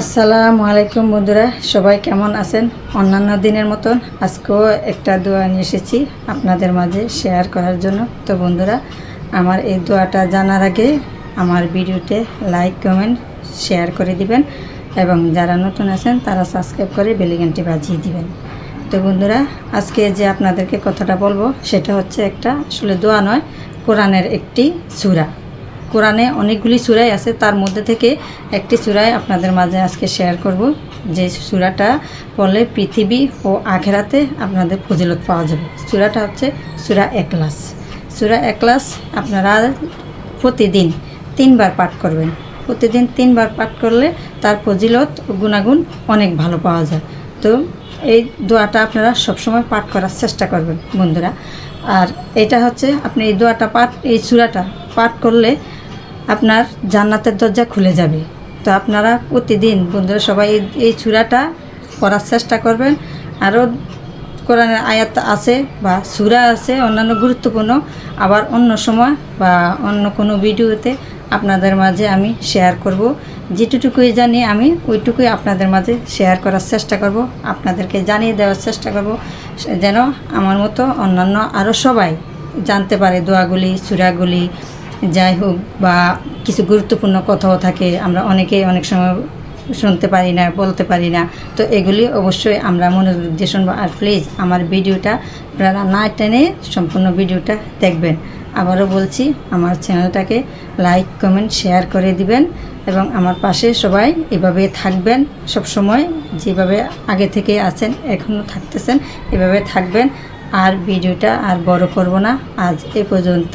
আসসালামু আলাইকুম বন্ধুরা, সবাই কেমন আছেন? অন্যান্য দিনের মতন আজকেও একটা দোয়া নিয়ে এসেছি আপনাদের মাঝে শেয়ার করার জন্য। তো বন্ধুরা, আমার এই দোয়াটা জানার আগে আমার ভিডিওতে লাইক, কমেন্ট, শেয়ার করে দিবেন এবং যারা নতুন আছেন তারা সাবস্ক্রাইব করে বেলিগানটি বাজিয়ে দিবেন। তো বন্ধুরা, আজকে যে আপনাদেরকে কথাটা বলব সেটা হচ্ছে একটা আসলে দোয়া নয়, কোরআনের একটি সূরা। কোরআনে অনেকগুলি সুরাই আছে, তার মধ্যে থেকে একটি সুরাই আপনাদের মাঝে আজকে শেয়ার করব। যে সুরাটা পড়লে পৃথিবী ও আখেরাতে আপনাদের ফজিলত পাওয়া যাবে। সুরাটা হচ্ছে সুরা একলাস সুরা একলাস আপনারা প্রতিদিন তিনবার পাঠ করবেন। প্রতিদিন তিনবার পাঠ করলে তার ফজিলত ও গুণাগুণ অনেক ভালো পাওয়া যায়। তো এই দোয়াটা আপনারা সবসময় পাঠ করার চেষ্টা করবেন বন্ধুরা। আর এটা হচ্ছে, আপনি এই দোয়াটা পাঠ, এই সুরাটা পাঠ করলে আপনার জান্নাতের দরজা খুলে যাবে। তো আপনারা প্রতিদিন বন্ধুরা সবাই এই চূড়াটা করার চেষ্টা করবেন। আরও কোরআনের আয়াত আছে বা সুরা আছে, অন্যান্য গুরুত্বপূর্ণ। আবার অন্য সময় বা অন্য কোনো ভিডিওতে আপনাদের মাঝে আমি শেয়ার করব। যেটুকুই জানি আমি ওইটুকুই আপনাদের মাঝে শেয়ার করার চেষ্টা করব। আপনাদেরকে জানিয়ে দেওয়ার চেষ্টা করব। যেন আমার মতো অন্যান্য আরও সবাই জানতে পারে দোয়াগুলি, সুরাগুলি যাই হোক বা কিছু গুরুত্বপূর্ণ কথাও থাকে, আমরা অনেকেই অনেক সময় শুনতে পারি না, বলতে পারি না। তো এগুলি অবশ্যই আমরা মনোযোগ দিয়ে শুনব আর প্লিজ আমার ভিডিওটা আপনারা না টেনে সম্পূর্ণ ভিডিওটা দেখবেন। আবারও বলছি, আমার চ্যানেলটাকে লাইক কমেন্ট শেয়ার করে দিবেন এবং আমার পাশে সবাই এভাবে থাকবেন সব সময় যেভাবে আগে থেকে আছেন এখনও থাকতেছেন, এভাবে থাকবেন। আর ভিডিওটা আর বড় করব না। আজ এ পর্যন্ত।